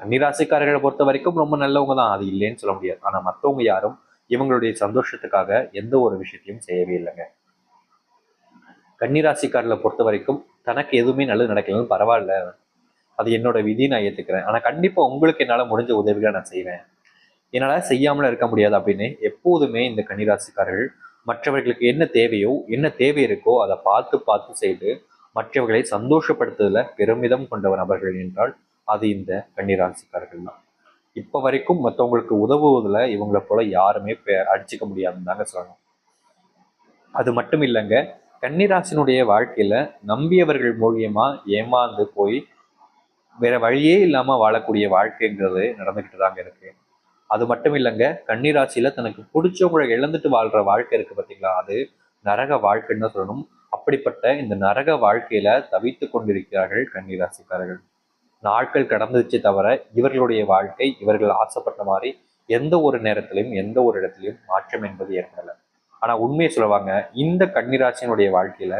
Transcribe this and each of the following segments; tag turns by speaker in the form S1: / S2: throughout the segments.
S1: கன்னிராசிக்காரர்களை பொறுத்த வரைக்கும் ரொம்ப நல்லவங்க தான். அது இல்லைன்னு சொல்ல முடியாது. ஆனா மற்றவங்க யாரும் இவங்களுடைய சந்தோஷத்துக்காக எந்த ஒரு விஷயத்தையும் செய்யவே இல்லைங்க. கன்னிராசிக்காரர்களை பொறுத்த வரைக்கும் தனக்கு எதுவுமே நல்லது நடக்கலன்னு பரவாயில்ல. அது என்னோட விதி நான் ஏற்றுக்கிறேன் ஆனா கண்டிப்பா உங்களுக்கு என்னால முடிஞ்ச உதவிகளை நான் செய்வேன். என்னால செய்யாமல இருக்க முடியாது அப்படின்னு எப்போதுமே இந்த கன்னிராசிக்காரர்கள் மற்றவர்களுக்கு என்ன தேவையோ என்ன தேவை இருக்கோ அதை பார்த்து பார்த்து செய்து மற்றவர்களை சந்தோஷப்படுத்துதல பெருமிதம் கொண்ட நபர்கள் என்றால் அது இந்த கன்னிராசிக்காரர்கள் தான். இப்போ வரைக்கும் மற்றவங்களுக்கு உதவுவதில் இவங்களை போல யாருமே பெ- அடிச்சுக்க முடியாதுன்னு தாங்க சொல்லணும். அது மட்டும் இல்லைங்க கன்னிராசினுடைய வாழ்க்கையில நம்பியவர்கள் மூலியமா ஏமாந்து போய் வேற வழியே இல்லாம வாழக்கூடிய வாழ்க்கைங்கிறது நடந்துகிட்டு தாங்க இருக்கு. அது மட்டும் இல்லைங்க கன்னிராசியில தனக்கு பிடிச்சவங்களை இழந்துட்டு வாழ்ற வாழ்க்கை இருக்கு பார்த்தீங்களா அது நரக வாழ்க்கைன்னு சொல்லணும். அப்படிப்பட்ட இந்த நரக வாழ்க்கையில தவித்து கொண்டிருக்கிறார்கள் கன்னிராசிக்காரர்கள். நாட்கள் கடந்துச்சு தவிர இவர்களுடைய வாழ்க்கை இவர்கள் ஆசைப்பட்ட மாதிரி எந்த ஒரு நேரத்திலையும் எந்த ஒரு இடத்துலையும் மாற்றம் என்பது ஏற்படலை. ஆனா உண்மையை சொல்லுவாங்க இந்த கன்னிராசியினுடைய வாழ்க்கையில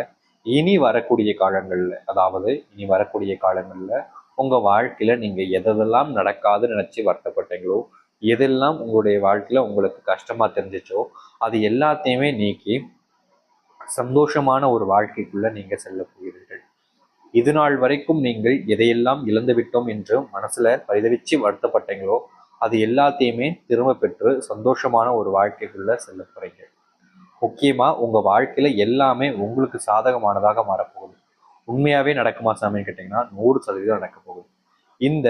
S1: இனி வரக்கூடிய காலங்கள்ல அதாவது இனி வரக்கூடிய காலங்கள்ல உங்க வாழ்க்கையில நீங்க எதெல்லாம் நடக்காதுன்னு நினைச்சு வருத்தப்பட்டீங்களோ எதெல்லாம் உங்களுடைய வாழ்க்கையில உங்களுக்கு கஷ்டமா தெரிஞ்சிச்சோ அது எல்லாத்தையுமே நீக்கி சந்தோஷமான ஒரு வாழ்க்கைக்குள்ள நீங்க செல்ல போகிறீர்கள். இது நாள் வரைக்கும் நீங்கள் எதையெல்லாம் இழந்து விட்டோம் என்று மனசுல பரிதவிச்சு வருத்தப்பட்டீங்களோ அது எல்லாத்தையுமே திரும்ப பெற்று சந்தோஷமான ஒரு வாழ்க்கைக்குள்ள செல்ல போறீங்க. முக்கியமா உங்க வாழ்க்கையில எல்லாமே உங்களுக்கு சாதகமானதாக மாறப்போகுது. உண்மையாவே நடக்குமா சாமின்னு கேட்டீங்கன்னா நூறு சதவீதம் நடக்க போகுது. இந்த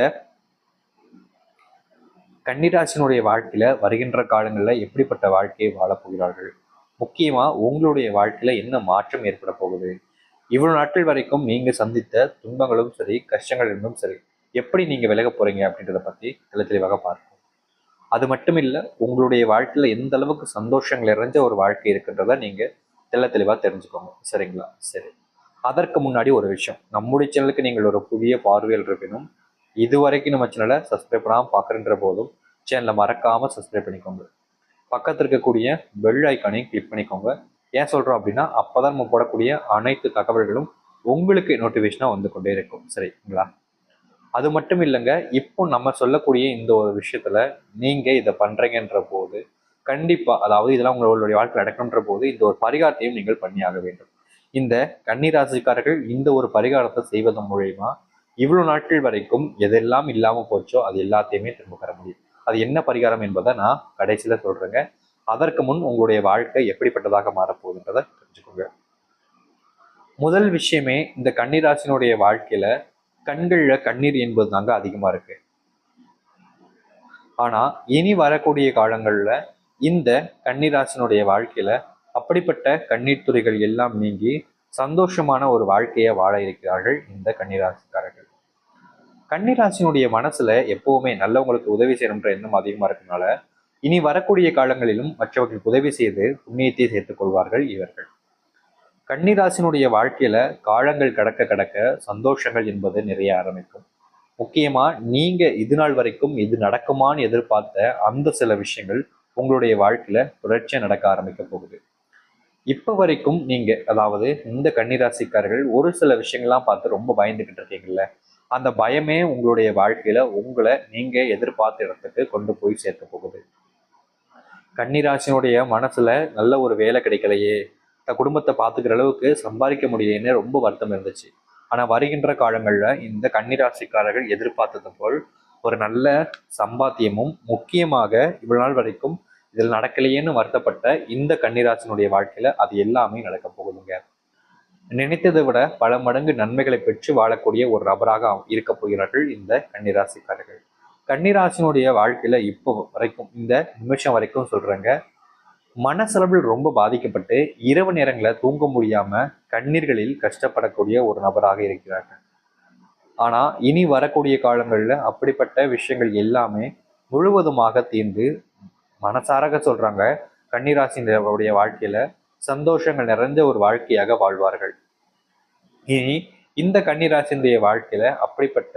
S1: கன்னிராசினுடைய வாழ்க்கையில வருகின்ற காலங்களில் எப்படிப்பட்ட வாழ்க்கையை வாழப் போகிறார்கள்? முக்கியமா உங்களுடைய வாழ்க்கையில என்ன மாற்றம் ஏற்பட போகுது? இவ்வளவு நாட்கள் வரைக்கும் நீங்க சந்தித்த துன்பங்களும் சரி கஷ்டங்கள் இருந்தும் சரி எப்படி நீங்க விலக போறீங்க அப்படின்றத பத்தி தெளி தெளிவாக பார்ப்போம். அது மட்டும் இல்ல உங்களுடைய வாழ்க்கையில எந்த அளவுக்கு சந்தோஷங்கள் நிறைஞ்ச ஒரு வாழ்க்கை இருக்குன்றத நீங்க தெள்ள தெளிவா தெரிஞ்சுக்கோங்க. சரிங்களா? சரி. அதற்கு முன்னாடி ஒரு விஷயம். நம்முடைய சேனலுக்கு நீங்கள் ஒரு புதிய பார்வையில் இருப்பினும் இதுவரைக்கும் நம்ம சேனலை சப்ஸ்கிரைப் பண்ணாமல் பார்க்குறன்ற போதும் சேனலை மறக்காமல் சப்ஸ்கிரைப் பண்ணிக்கோங்க. பக்கத்தில் இருக்கக்கூடிய பெல் ஐக்கானையும் கிளிக் பண்ணிக்கோங்க. ஏன் சொல்றோம் அப்படின்னா அப்பதான் நம்ம போடக்கூடிய அனைத்து தகவல்களும் உங்களுக்கு நோட்டிஃபிகேஷனாக வந்து கொண்டே இருக்கும். சரிங்களா? அது மட்டும் இல்லைங்க இப்போ நம்ம சொல்லக்கூடிய இந்த ஒரு விஷயத்துல நீங்க இதை பண்றீங்கன்ற போது கண்டிப்பா அதாவது இதெல்லாம் உங்களுடைய வாழ்க்கை நடக்கணுன்ற போது இந்த ஒரு பரிகாரத்தையும் நீங்கள் பண்ணியாக வேண்டும். இந்த கன்னிராசிக்காரர்கள் இந்த ஒரு பரிகாரத்தை செய்வதன் மூலயமா இவ்வளவு நாட்கள் வரைக்கும் எதெல்லாம் இல்லாம போச்சோ அது எல்லாத்தையுமே திரும்ப பெற முடியும். அது என்ன பரிகாரம் என்பதை நான் கடைசியில சொல்றேங்க. அதற்கு முன் உங்களுடைய வாழ்க்கை எப்படிப்பட்டதாக மாறப்போகுதுன்றதை தெரிஞ்சுக்கோங்க. முதல் விஷயமே இந்த கன்னிராசினுடைய வாழ்க்கையில கண்கள்ல கண்ணீர் என்பது தாங்க அதிகமா இருக்கு. ஆனா இனி வரக்கூடிய காலங்கள்ல இந்த கன்னிராசினுடைய வாழ்க்கையில அப்படிப்பட்ட கண்ணீர் துறைகள் எல்லாம் நீங்கி சந்தோஷமான ஒரு வாழ்க்கையை வாழ இருக்கிறார்கள் இந்த கன்னிராசிக்காரர்கள். கன்னிராசினுடைய மனசுல எப்பவுமே நல்லவங்களுக்கு உதவி செய்யணுன்ற எண்ணம் அதிகமா இருக்கனால இனி வரக்கூடிய காலங்களிலும் மற்றவர்களுக்கு உதவி செய்து புண்ணியத்தை சேர்த்துக் கொள்வார்கள் இவர்கள். கன்னிராசினுடைய வாழ்க்கையில காலங்கள் கடக்க கடக்க சந்தோஷங்கள் என்பது நிறைய ஆரம்பிக்கும். முக்கியமா நீங்க இது நாள் வரைக்கும் இது நடக்குமான்னு எதிர்பார்த்த அந்த சில விஷயங்கள் உங்களுடைய வாழ்க்கையில தொடர்ச்சியா நடக்க ஆரம்பிக்க போகுது. இப்ப வரைக்கும் நீங்க அதாவது இந்த கன்னிராசிக்காரர்கள் ஒரு சில விஷயங்கள்லாம் பார்த்து ரொம்ப பயந்துகிட்டு இருக்கீங்கல்ல அந்த பயமே உங்களுடைய வாழ்க்கையில உங்களை நீங்க எதிர்பார்த்த இடத்துக்கு கொண்டு போய் சேர்க்க போகுது. கன்னிராசினுடைய மனசுல நல்ல ஒரு வேலை கிடைக்கலையே. தன் குடும்பத்தை பார்த்துக்கிற அளவுக்கு சம்பாதிக்க முடியலைன்னு ரொம்ப வருத்தம் இருந்துச்சு. ஆனா வருகின்ற காலங்கள்ல இந்த கன்னிராசிக்காரர்கள் எதிர்பார்த்தது போல் ஒரு நல்ல சம்பாத்தியமும் முக்கியமாக இவ்வளவு நாள் வரைக்கும் இதில் நடக்கலையேன்னு வருத்தப்பட்ட இந்த கன்னிராசினுடைய வாழ்க்கையில அது எல்லாமே நடக்க போகுதுங்க. நினைத்ததை விட பல மடங்கு நன்மைகளை பெற்று வாழக்கூடிய ஒரு நபராக இருக்க போகிறார்கள் இந்த கன்னிராசிக்காரர்கள். கன்னிராசினுடைய வாழ்க்கையில இப்போ வரைக்கும் இந்த நிமிஷம் வரைக்கும் சொல்றேங்க. மனசளவில் ரொம்ப பாதிக்கப்பட்டு இரவு நேரங்களில் தூங்க முடியாம கண்ணீர்களில் கஷ்டப்படக்கூடிய ஒரு நபராக இருக்கிறாங்க. ஆனா இனி வரக்கூடிய காலங்களில் அப்படிப்பட்ட விஷயங்கள் எல்லாமே முழுவதுமாக தீர்ந்து மனசாரக சொல்றாங்க கன்னிராசினுடைய வாழ்க்கையில சந்தோஷங்கள் நிறைஞ்ச ஒரு வாழ்க்கையாக வாழ்வார்கள். இனி இந்த கன்னிராசினுடைய வாழ்க்கையில அப்படிப்பட்ட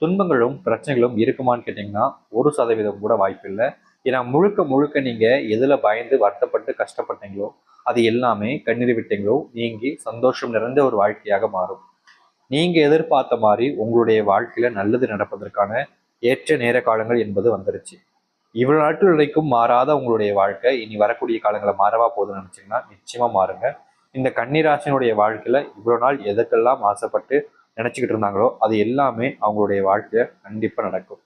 S1: துன்பங்களும் பிரச்சனைகளும் இருக்குமான்னு கேட்டிங்கன்னா ஒரு சதவீதம் கூட வாய்ப்பு இல்லை. ஏன்னா முழுக்க முழுக்க நீங்கள் எதில் பயந்து வருத்தப்பட்டு கஷ்டப்பட்டீங்களோ அது எல்லாமே கண்ணீர் விட்டீங்களோ நீங்கி சந்தோஷம் நிறைந்த ஒரு வாழ்க்கையாக மாறும். நீங்கள் எதிர்பார்த்த மாதிரி உங்களுடைய வாழ்க்கையில் நல்லது நடப்பதற்கான ஏற்ற நேர காலங்கள் என்பது வந்துருச்சு. இவ்வளவு நாட்கள் வரைக்கும் மாறாத உங்களுடைய வாழ்க்கை இனி வரக்கூடிய காலங்களை மாறவா போகுதுன்னு நினச்சிங்கன்னா நிச்சயமாக மாறுங்க. இந்த கன்னிராசினுடைய வாழ்க்கையில் இவ்வளோ நாள் எதற்கெல்லாம் ஆசைப்பட்டு நினச்சிக்கிட்டு இருந்தாங்களோ அது எல்லாமே அவங்களுடைய வாழ்க்கையில் கண்டிப்பாக நடக்கும்.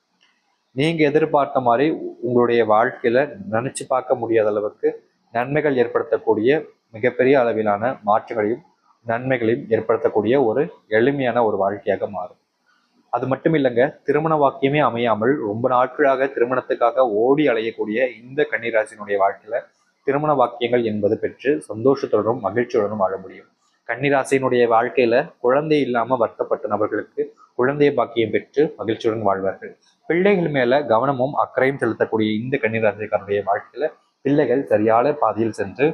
S1: நீங்கள் எதிர்பார்த்த மாதிரி உங்களுடைய வாழ்க்கையில் நினச்சி பார்க்க முடியாத அளவுக்கு நன்மைகள் ஏற்படுத்தக்கூடிய மிகப்பெரிய அளவிலான மாற்றங்களையும் நன்மைகளையும் ஏற்படுத்தக்கூடிய ஒரு எளிமையான ஒரு வாழ்க்கையாக மாறும். அது மட்டும் இல்லைங்க திருமண வாக்கியமே அமையாமல் ரொம்ப நாட்களாக திருமணத்துக்காக ஓடி அலையக்கூடிய இந்த கன்னிராசினுடைய வாழ்க்கையில திருமண வாக்கியங்கள் என்பது பெற்று சந்தோஷத்துடனும் மகிழ்ச்சியுடனும் வாழ முடியும். கன்னிராசினுடைய வாழ்க்கையில குழந்தை இல்லாம வருத்தப்பட்ட நபர்களுக்கு குழந்தை பாக்கியம் பெற்று மகிழ்ச்சியுடன் வாழ்வார்கள். பிள்ளைகள் மேல கவனமும் அக்கறையும் செலுத்தக்கூடிய இந்த கன்னிராசிக்காரனுடைய வாழ்க்கையில பிள்ளைகள் சரியான பாதையில் சென்று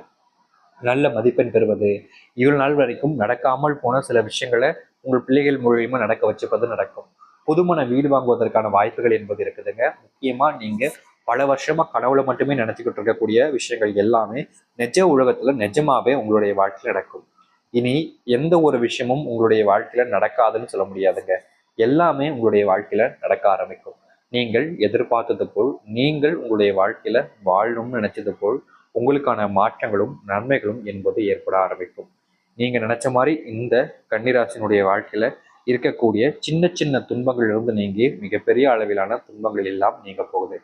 S1: நல்ல மதிப்பெண் பெறுவது. இவ்வளவு நாள் வரைக்கும் நடக்காமல் போன சில விஷயங்களை உங்கள் பிள்ளைகள் மூலியமா நடக்க வச்சுப்பது நடக்கும். புதுமண வீடு வாங்குவதற்கான வாய்ப்புகள் என்பது இருக்குதுங்க. முக்கியமா நீங்க பல வருஷமா கனவுல மட்டுமே நினைச்சுக்கிட்டு இருக்கக்கூடிய விஷயங்கள் எல்லாமே நிஜ உலகத்துல நிஜமாவே உங்களுடைய வாழ்க்கையில் நடக்கும். இனி எந்த ஒரு விஷயமும் உங்களுடைய வாழ்க்கையில நடக்காதுன்னு சொல்ல முடியாதுங்க. எல்லாமே உங்களுடைய வாழ்க்கையில நடக்க ஆரம்பிக்கும். நீங்கள் எதிர்பார்த்தது போல் நீங்கள் உங்களுடைய வாழ்க்கையில வாழணும்னு நினைச்சது போல் உங்களுக்கான மாற்றங்களும் நன்மைகளும் என்பது ஏற்பட ஆரம்பிக்கும். நீங்க நினைச்ச மாதிரி இந்த கன்னிராசினுடைய வாழ்க்கையில இருக்கக்கூடிய சின்ன சின்ன துன்பங்களிலிருந்து நீங்கி மிகப்பெரிய அளவிலான துன்பங்கள் எல்லாம் நீங்க போகுது.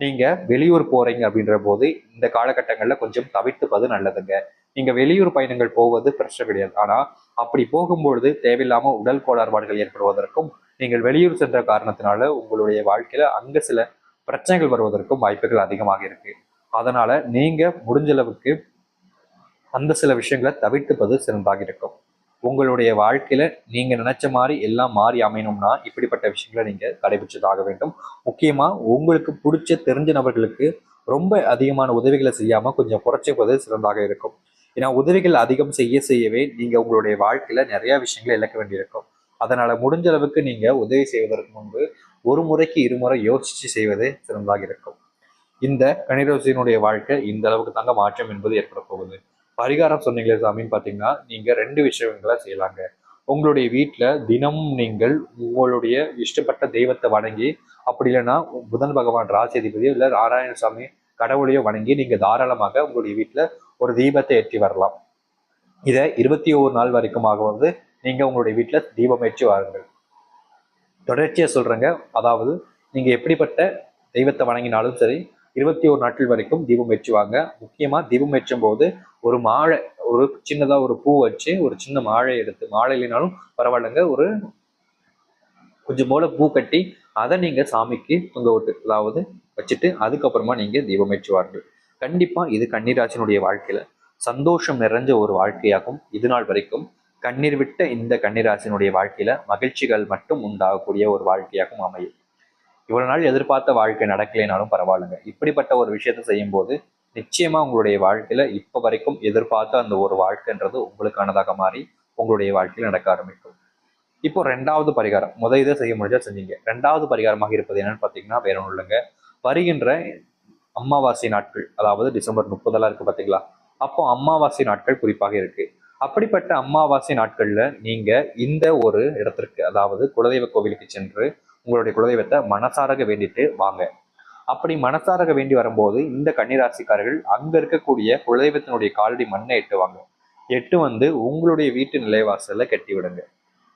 S1: நீங்க வெளியூர் போறீங்க அப்படின்ற போது இந்த காலகட்டங்கள்ல கொஞ்சம் தவிர்த்துப்பது நல்லதுங்க. நீங்க வெளியூர் பயணங்கள் போவது பிரச்சனை கிடையாது. ஆனா அப்படி போகும்பொழுது தேவையில்லாம உடல் கோளாறுபாடுகள் ஏற்படுவதற்கும் நீங்கள் வெளியூர் சென்ற காரணத்தினால உங்களுடைய வாழ்க்கையில அங்க சில பிரச்சனைகள் வருவதற்கும் வாய்ப்புகள் அதிகமாக இருக்கு. அதனால நீங்க முடிஞ்சளவுக்கு அந்த சில விஷயங்களை தவிர்த்துப்பது சிறந்தாக இருக்கும். உங்களுடைய வாழ்க்கையில நீங்க நினைச்ச மாதிரி எல்லாம் மாறி அமையணும்னா இப்படிப்பட்ட விஷயங்களை நீங்க கடைபிடிச்சதாக வேண்டும். முக்கியமா உங்களுக்கு பிடிச்ச தெரிஞ்ச நபர்களுக்கு ரொம்ப அதிகமான உதவிகளை செய்யாம கொஞ்சம் குறைச்சிப்பது சிறந்தாக இருக்கும். ஏன்னா உதவிகள் அதிகம் செய்ய செய்யவே நீங்க உங்களுடைய வாழ்க்கையில நிறைய விஷயங்களை இழக்க வேண்டியிருக்கும். அதனால முடிஞ்ச அளவுக்கு நீங்க உதவி செய்வதற்கு முன்பு ஒரு முறைக்கு இருமுறை யோசிச்சு செய்வது சிறந்தாக இருக்கும். இந்த கணிரோசினுடைய வாழ்க்கை இந்த அளவுக்கு தாங்க மாற்றம் என்பது ஏற்பட போகுது. பரிகாரம் சொன்னீங்களே சாமின்னு பார்த்தீங்கன்னா நீங்க ரெண்டு விஷயங்களை செய்யலாங்க. உங்களுடைய வீட்டில் தினமும் நீங்கள் உங்களுடைய இஷ்டப்பட்ட தெய்வத்தை வணங்கி அப்படி இல்லைன்னா புதன் பகவான் ராசிதிபதியோ இல்லை நாராயணசாமி கடவுளையோ வணங்கி நீங்கள் தாராளமாக உங்களுடைய வீட்டில் ஒரு தீபத்தை ஏற்றி வரலாம். இதை இருபத்தி ஒரு நாள் வரைக்குமாக வந்து நீங்கள் உங்களுடைய வீட்டில் தீபம் ஏற்றி வாருங்கள். தொடர்ச்சியாக சொல்கிறேங்க அதாவது நீங்கள் எப்படிப்பட்ட தெய்வத்தை வணங்கினாலும் சரி இருபத்தி ஒரு நாட்கள் வரைக்கும் தீபம் ஏற்றுவாங்க முக்கியமாக தீபம் ஏற்றும் போது ஒரு மாழை ஒரு சின்னதாக ஒரு பூ வச்சு ஒரு சின்ன மாழை எடுத்து மாழை இல்லைனாலும் பரவாயில்லைங்க. ஒரு கொஞ்சம் போல பூ கட்டி அதை நீங்கள் சாமிக்கு தொங்க விட்டு அதாவது வச்சுட்டு அதுக்கப்புறமா நீங்கள் தீபம் ஏற்றுவார்கள் கண்டிப்பாக இது கன்னிராசினுடைய வாழ்க்கையில் சந்தோஷம் நிறைஞ்ச ஒரு வாழ்க்கையாகும் இது நாள் வரைக்கும். கண்ணீர் விட்ட இந்த கன்னிராசினுடைய வாழ்க்கையில மகிழ்ச்சிகள் மட்டும் உண்டாகக்கூடிய ஒரு வாழ்க்கையாகவும் அமையும். இவ்வளவு நாள் எதிர்பார்த்த வாழ்க்கை நடக்கலைனாலும் பரவாயில்லைங்க. இப்படிப்பட்ட ஒரு விஷயத்த செய்யும் போது நிச்சயமா உங்களுடைய வாழ்க்கையில இப்ப வரைக்கும் எதிர்பார்த்த அந்த ஒரு வாழ்க்கைன்றது உங்களுக்கானதாக மாறி உங்களுடைய வாழ்க்கையில் நடக்க ஆரம்பிக்கும். இப்போ ரெண்டாவது பரிகாரம். முதல் இதை செய்ய முடிஞ்சா செஞ்சீங்க. ரெண்டாவது பரிகாரமாக இருப்பது என்னன்னு பார்த்தீங்கன்னா வேற ஒன்றும் இல்லைங்க. வருகின்ற அமாவாசை நாட்கள் அதாவது டிசம்பர் முப்பதெல்லாம் இருக்கு பார்த்தீங்களா அப்போ அமாவாசை நாட்கள் குறிப்பாக இருக்கு. அப்படிப்பட்ட அமாவாசை நாட்கள்ல நீங்க இந்த ஒரு இடத்திற்கு அதாவது குலதெய்வ கோவிலுக்கு சென்று உங்களுடைய குலதெய்வத்தை மனசாரக வேண்டிட்டு வாங்க. அப்படி மனசாரக வேண்டி வரும்போது இந்த கன்னிராசிக்காரர்கள் அங்க இருக்கக்கூடிய குலதெய்வத்தினுடைய காலடி மண்ணை எட்டுவாங்க எட்டு வந்து உங்களுடைய வீட்டு நிலைவாசல்ல கட்டி விடுங்க.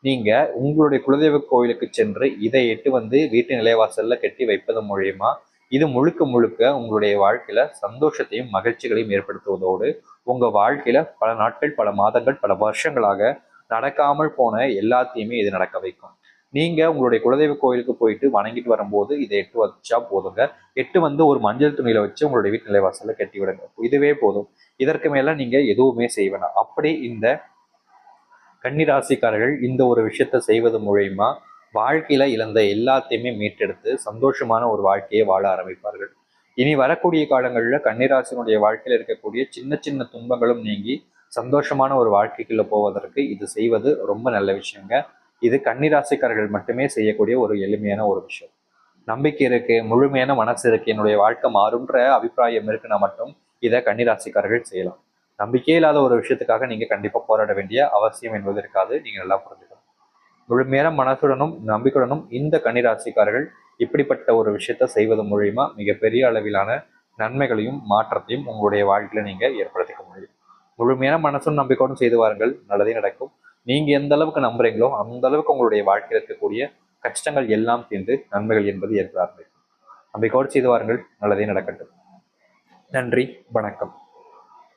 S1: நீங்க உங்களுடைய குலதெய்வ கோயிலுக்கு சென்று இதை எட்டு வந்து வீட்டு நிலைவாசல்ல கட்டி வைப்பது மூலியமா இது முழுக்க முழுக்க உங்களுடைய வாழ்க்கையில சந்தோஷத்தையும் மகிழ்ச்சிகளையும் ஏற்படுத்துவதோடு உங்க வாழ்க்கையில பல நாட்கள் பல மாதங்கள் பல வருஷங்களாக நடக்காமல் போன எல்லாத்தையுமே இது நடக்க வைக்கும். நீங்க உங்களுடைய குலதெய்வ கோயிலுக்கு போயிட்டு வணங்கிட்டு வரும்போது இதை எட்டு வச்சா போதுங்க. எட்டு வந்து ஒரு மஞ்சள் துணியில வச்சு உங்களுடைய வீட்டு நிலைவாசல கட்டி விடுங்க. இதுவே போதும். இதற்கு மேல நீங்க எதுவுமே செய்வேணாம் அப்படி இந்த கன்னிராசிக்காரர்கள் இந்த ஒரு விஷயத்த செய்வது மூலயமா வாழ்க்கையில் இழந்த எல்லாத்தையுமே மீட்டெடுத்து சந்தோஷமான ஒரு வாழ்க்கையை வாழ ஆரம்பிப்பார்கள். இனி வரக்கூடிய காலங்களில் கன்னிராசினுடைய வாழ்க்கையில் இருக்கக்கூடிய சின்ன சின்ன துன்பங்களும் நீங்கி சந்தோஷமான ஒரு வாழ்க்கைக்குள்ளே போவதற்கு இது செய்வது ரொம்ப நல்ல விஷயங்க. இது கன்னிராசிக்காரர்கள் மட்டுமே செய்யக்கூடிய ஒரு எளிமையான ஒரு விஷயம். நம்பிக்கை இருக்கு முழுமையான மனசு இருக்கு என்னுடைய வாழ்க்கை மாறும்ன்ற அபிப்பிராயம் இருக்குன்னா மட்டும் இதை கன்னிராசிக்காரர்கள் செய்யலாம். நம்பிக்கையே இல்லாத ஒரு விஷயத்துக்காக நீங்கள் கண்டிப்பாக போராட வேண்டிய அவசியம் என்பது இருக்காது. நீங்கள் நல்லா புரிஞ்சுக்கணும் முழுமையான மனசுடனும் நம்பிக்கையுடனும் இந்த கன்னிராசிக்காரர்கள் இப்படிப்பட்ட ஒரு விஷயத்த செய்வது மூலியமா மிகப்பெரிய அளவிலான நன்மைகளையும் மாற்றத்தையும் உங்களுடைய வாழ்க்கையில நீங்க ஏற்படுத்திக்க முடியும். முழுமையான மனசும் நம்பிக்கையோடும் செய்து வாருங்கள். நல்லதே நடக்கும். நீங்க எந்த அளவுக்கு நம்புறீங்களோ அந்த அளவுக்கு உங்களுடைய வாழ்க்கையில் இருக்கக்கூடிய கஷ்டங்கள் எல்லாம் தீர்ந்து நன்மைகள் என்பது ஏற்பட ஆரம்பிக்கும் நம்பிக்கையோடு செய்து வாருங்கள். நல்லதே நடக்கட்டும். நன்றி. வணக்கம்.